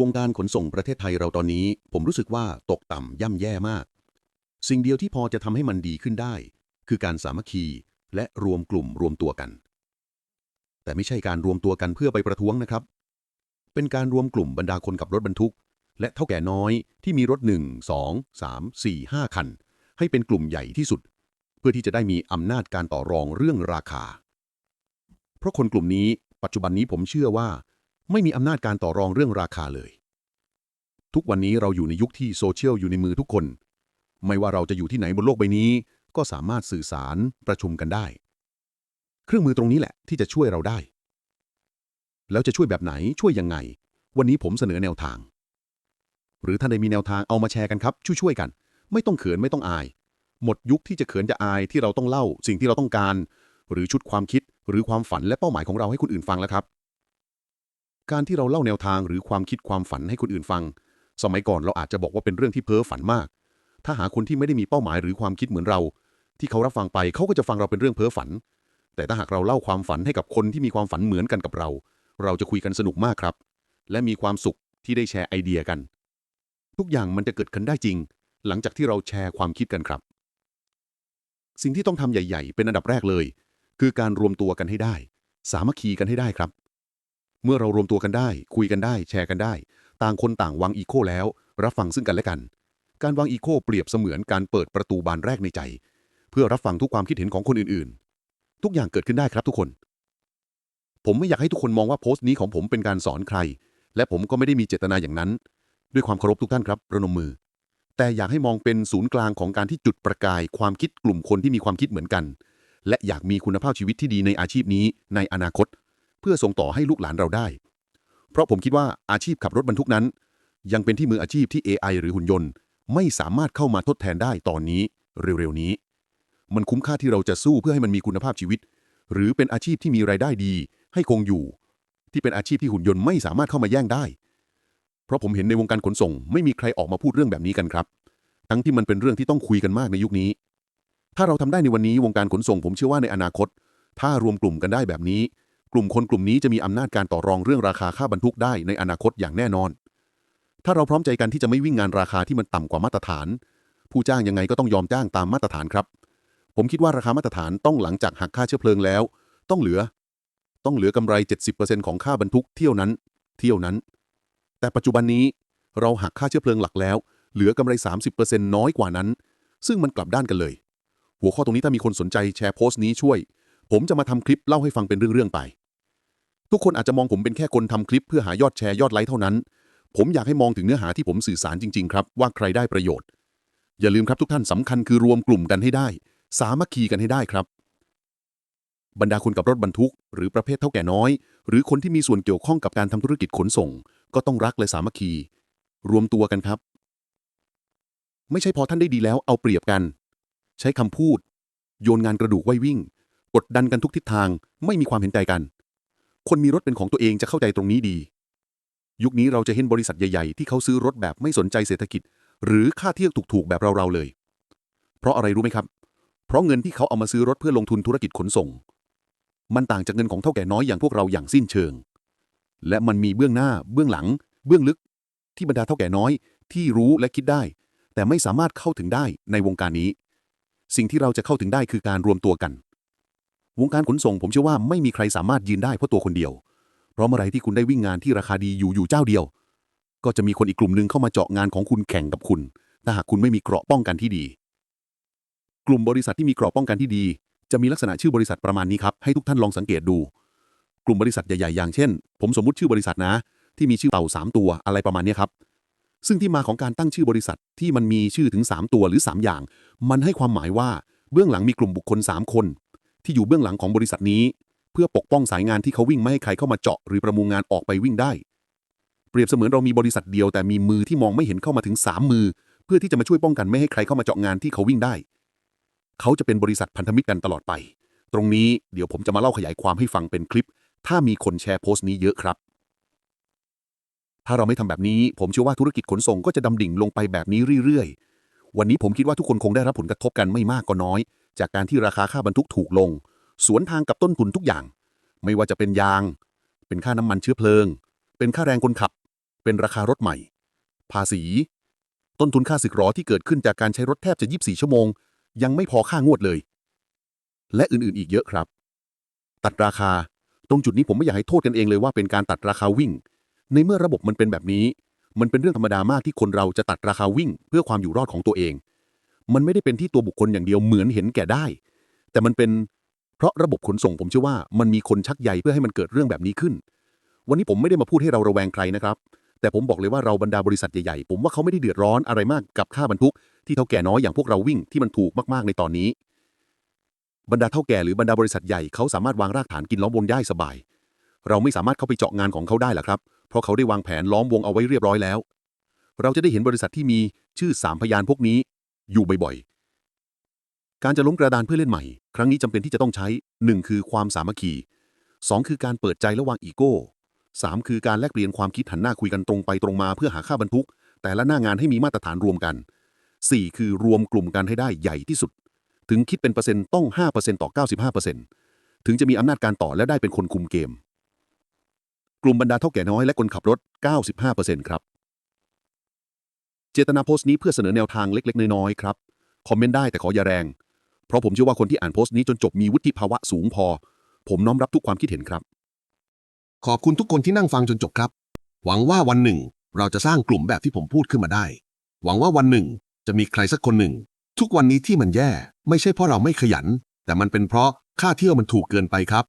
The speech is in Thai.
วงการขนส่งประเทศไทยเราตอนนี้ ผมรู้สึกว่าตกต่ำย่ำแย่มาก สิ่งเดียวที่พอจะทำให้มันดีขึ้นได้ คือการสามัคคี และรวมกลุ่มรวมตัวกัน แต่ไม่ใช่การรวมตัวกันเพื่อไปประท้วงนะครับ เป็นการรวมกลุ่มบรรดาคนขับรถบรรทุก และเท่าแก่น้อยที่มีรถ 1 2 3 4 5 คัน ให้เป็นกลุ่มใหญ่ที่สุด เพื่อที่จะได้มีอำนาจการต่อรองเรื่องราคา เพราะคนกลุ่มนี้ปัจจุบันนี้ผมเชื่อว่า ไม่มีอำนาจการต่อรองเรื่องราคาเลย ทุกวันนี้เราอยู่ในยุคที่โซเชียลอยู่ในมือทุกคน ไม่ว่าเราจะอยู่ที่ไหนบนโลกใบนี้ ก็สามารถสื่อสารประชุมกันได้ เครื่องมือตรงนี้แหละที่จะช่วยเราได้ แล้วจะช่วยแบบไหนช่วยยังไง วันนี้ผมเสนอแนวทาง หรือท่านใดมีแนวทางเอามาแชร์กันครับ ช่วยๆกัน ไม่ต้องเขินไม่ต้องอาย หมดยุคที่จะเขินจะอายที่เราต้องเล่า สิ่งที่เราต้องการ หรือชุดความคิดหรือความฝันและเป้าหมายของเราให้คนอื่นฟังแล้วครับ การที่เราเล่าแนวทางหรือความคิดความฝันให้คนอื่นฟัง สมัยก่อนเราอาจจะบอกว่าเป็นเรื่องที่เพ้อฝันมาก ถ้าหาคนที่ไม่ได้มีเป้าหมายหรือความคิดเหมือนเรา ที่เขารับฟังไปเขาก็จะฟังเราเป็นเรื่องเพ้อฝัน แต่ถ้าหากเราเล่าความฝันให้กับคนที่มีความฝันเหมือนกันกับเรา เราจะคุยกันสนุกมากครับ และมีความสุขที่ได้แชร์ไอเดียกัน ทุกอย่างมันจะเกิดขึ้นได้จริง หลังจากที่เราแชร์ความคิดกันครับ สิ่งที่ต้องทำใหญ่ ๆ เป็นอันดับแรกเลย คือการรวมตัวกันให้ได้ สามัคคีกันให้ได้ครับ เมื่อเรารวมตัวกันได้ คุยกันได้ แชร์กันได้ ต่างคนต่างวางอีโคแล้ว รับฟังซึ่งกันและกัน การวางอีโคเปรียบเสมือนการเปิดประตูบานแรกในใจ เพื่อรับฟังทุกความคิดเห็นของคนอื่นๆ ทุกอย่างเกิดขึ้นได้ครับทุกคน ผมไม่อยากให้ทุกคนมองว่าโพสต์นี้ของผมเป็นการสอนใคร และผมก็ไม่ได้มีเจตนาอย่างนั้น ด้วยความเคารพทุกท่านครับระนมมือ แต่อยากให้มองเป็นศูนย์กลางของการที่จุดประกายความคิดกลุ่มคนที่มีความคิดเหมือนกัน และอยากมีคุณภาพชีวิตที่ดีในอาชีพนี้ในอนาคต พื่อส่งต่อให้ลูกหลานเราได้ เพราะผมคิดว่าอาชีพขับรถบรรทุกนั้น ยังเป็นที่มืออาชีพที่ AI หรือหุ่นยนต์ ไม่สามารถเข้ามาทดแทนได้ตอนนี้เร็วๆนี้ มันคุ้มค่าที่เราจะสู้เพื่อให้มันมีคุณภาพชีวิต หรือเป็นอาชีพที่มีรายได้ดี ให้คงอยู่ ที่เป็นอาชีพที่หุ่นยนต์ไม่สามารถเข้ามาแย่งได้ เพราะผมเห็นในวงการขนส่ง ไม่มีใครออกมาพูดเรื่องแบบนี้กันครับ ทั้งที่มันเป็นเรื่องที่ต้องคุยกันมากในยุคนี้ ถ้าเราทำได้ในวันนี้วงการขนส่ง ผมเชื่อว่าในอนาคต ถ้ารวมกลุ่มกันได้แบบนี้ ลุ่มคนกลุ่มนี้จะมีอำนาจการต่อรองเรื่องราคาค่าบรรทุกได้ในอนาคตอย่างแน่นอน ถ้าเราพร้อมใจกันที่จะไม่วิ่งงานราคาที่มันต่ำกว่ามาตรฐาน ผู้จ้างยังไงก็ต้องยอมจ้างตามมาตรฐานครับ ผมคิดว่าราคามาตรฐานต้องหลังจากหักค่าเชื้อเพลิงแล้ว ต้องเหลือ ต้องเหลือกำไร 70%ของค่าบรรทุกเที่ยวนั้น เที่ยวนั้น แต่ปัจจุบันนี้เราหักค่าเชื้อเพลิงหลักแล้ว เหลือกำไร 30%น้อยกว่านั้น ซึ่งมันกลับด้านกันเลย หัวข้อตรงนี้ถ้ามีคนสนใจแชร์โพสต์นี้ช่วย ผมจะมาทำคลิปเล่าให้ฟังเป็นเรื่องๆไป ทุกคนอาจจะมองผมเป็นแค่คนทำคลิปเพื่อหายอดแชร์ยอดไลค์เท่านั้น ผมอยากให้มองถึงเนื้อหาที่ผมสื่อสารจริง ๆ ครับ ว่าใครได้ประโยชน์ อย่าลืมครับทุกท่านสำคัญคือรวมกลุ่มกันให้ได้ สามัคคีกันให้ได้ครับ บรรดาคนกับรถบรรทุก หรือประเภทเท่าแก่น้อย หรือคนที่มีส่วนเกี่ยวข้องกับการทำธุรกิจขนส่ง ก็ต้องรักและสามัคคี รวมตัวกันครับ ไม่ใช่พอท่านได้ดีแล้วเอาเปรียบกัน ใช้คำพูด โยนงานกระดูกไว้วิ่ง กดดันกันทุกทิศทาง ไม่มีความเห็นใจกัน คนมีรถเป็นของตัวเองจะเข้าใจตรงนี้ดี ยุคนี้เราจะเห็นบริษัทใหญ่ๆ ที่เขาซื้อรถแบบไม่สนใจเศรษฐกิจ หรือค่าเที่ยวถูกๆ แบบเราๆเลย เพราะอะไรรู้ไหมครับ เพราะเงินที่เขาเอามาซื้อรถเพื่อลงทุนธุรกิจขนส่ง มันต่างจากเงินของเท่าแก่น้อยอย่างพวกเราอย่างสิ้นเชิง และมันมีเบื้องหน้า เบื้องหลัง เบื้องลึก ที่บรรดาเท่าแก่น้อย ที่รู้และคิดได้ แต่ไม่สามารถเข้าถึงได้ในวงการนี้ สิ่งที่เราจะเข้าถึงได้คือการรวมตัวกัน วงการขนส่งผมเชื่อว่าไม่มีใครสามารถยืนได้เพราะตัวคนเดียว เพราะเมื่อไรที่คุณได้วิ่งงานที่ราคาดีอยู่อยู่เจ้าเดียว ก็จะมีคนอีกกลุ่มหนึ่งเข้ามาเจาะงานของคุณแข่งกับคุณ ถ้าหากคุณไม่มีเกราะป้องกันที่ดี กลุ่มบริษัทที่มีเกราะป้องกันที่ดี จะมีลักษณะชื่อบริษัทประมาณนี้ครับ ให้ทุกท่านลองสังเกตดู กลุ่มบริษัทใหญ่ๆอย่างเช่น ผมสมมติชื่อบริษัทนะ ที่มีชื่อเต่าสามตัวอะไรประมาณนี้ครับ ซึ่งที่มาของการตั้งชื่อบริษัทที่มันมีชื่อถึง 3 ตัวหรือ 3 อย่าง มันให้ความหมายว่าเบื้องหลังมีกลุ่มบุคคล 3 คน ที่อยู่เบื้องหลังของบริษัทนี้ เพื่อปกป้องสายงานที่เขาวิ่งไม่ให้ใครเข้ามาเจาะหรือประมูลงานออกไปวิ่งได้ เปรียบเสมือนเรามีบริษัทเดียวแต่มีมือที่มองไม่เห็นเข้ามาถึง 3 มือ เพื่อที่จะมาช่วยป้องกันไม่ให้ใครเข้ามาเจาะงานที่เขาวิ่งได้ เขาจะเป็นบริษัทพันธมิตรกันตลอดไป ตรงนี้เดี๋ยวผมจะมาเล่าขยายความให้ฟังเป็นคลิป ถ้ามีคนแชร์โพสต์นี้เยอะครับ ถ้าเราไม่ทำแบบนี้ ผมเชื่อว่าธุรกิจขนส่งก็จะดำดิ่งลงไปแบบนี้เรื่อยๆ วันนี้ผมคิดว่าทุกคนคงได้รับผลกระทบกันไม่มากก็น้อย จากการที่ราคาค่าบรรทุกถูกลง สวนทางกับต้นทุนทุกอย่าง ไม่ว่าจะเป็นยาง เป็นค่าน้ำมันเชื้อเพลิง เป็นค่าแรงคนขับ เป็นราคารถใหม่ ภาษี ต้นทุนค่าสึกหรอที่เกิดขึ้นจากการใช้รถแทบจะ 24 ชั่วโมง ยังไม่พอค่างวดเลย และอื่นๆ อีกเยอะครับ ตัดราคา ตรงจุดนี้ผมไม่อยากให้โทษกันเองเลยว่าเป็นการตัดราคาวิ่ง ในเมื่อระบบมันเป็นแบบนี้ มันเป็นเรื่องธรรมดามากที่คนเราจะตัดราคาวิ่ง เพื่อความอยู่รอดของตัวเอง มันไม่ได้เป็นที่ตัวบุคคลอย่างเดียวเหมือนเห็นแก่ได้ แต่มันเป็นเพราะระบบขนส่งผมเชื่อว่ามันมีคนชักใยเพื่อให้มันเกิดเรื่องแบบนี้ขึ้น วันนี้ผมไม่ได้มาพูดให้เราระแวงใครนะครับ แต่ผมบอกเลยว่าเราบรรดาบริษัทใหญ่ๆ ผมว่าเขาไม่ได้เดือดร้อนอะไรมากกับค่าบรรทุก ที่เท่าแก่น้อยอย่างพวกเราวิ่งที่มันถูกมากๆในตอนนี้ บรรดาเท่าแก่หรือบรรดาบริษัทใหญ่เขาสามารถวางรากฐานกินล้อมวงได้สบาย เราไม่สามารถเข้าไปเจาะงานของเขาได้หรอครับเราะเขาได้วางแผนล้อมวงเอาไว้เรียบร้อยแล้ว เราจะได้เห็นบริษัทที่มีชื่อสามพยานพวกนี้อยู่บ่อยๆ การจะล้มกระดานเพื่อเล่นใหม่ ครั้งนี้จำเป็นที่จะต้องใช้ 1 คือความสามัคคี 2 คือการเปิดใจและวางอีโก้ 3 คือการแลกเปลี่ยนความคิดหันหน้าคุยกันตรงไปตรงมาเพื่อหาค่าบรรทุก แต่ละหน้างานให้มีมาตรฐานรวมกัน 4 คือรวมกลุ่มกันให้ได้ใหญ่ที่สุด ถึงคิดเป็นเปอร์เซ็นต์ต้อง5%ต่อ 95%ถึงจะมีอำนาจการต่อและได้เป็นคนคุมเกม กลุ่มบรรดาเท่าแก่น้อยและคนขับรถ 95%ครับ เจตนาโพสต์นี้เพื่อเสนอแนวทางเล็ก ๆ น้อยๆครับ คอมเมนต์ได้แต่ขออย่าแรง เพราะผมเชื่อว่าคนที่อ่านโพสต์นี้จนจบมีวุฒิภาวะสูงพอ ผมน้อมรับทุกความคิดเห็นครับ ขอบคุณทุกคนที่นั่งฟังจนจบครับ หวังว่าวันหนึ่ง เราจะสร้างกลุ่มแบบที่ผมพูดขึ้นมาได้ หวังว่าวันหนึ่ง จะมีใครสักคนหนึ่ง ทุกวันนี้ที่มันแย่ ไม่ใช่เพราะเราไม่ขยัน แต่มันเป็นเพราะค่าเที่ยวมันถูกเกินไปครับ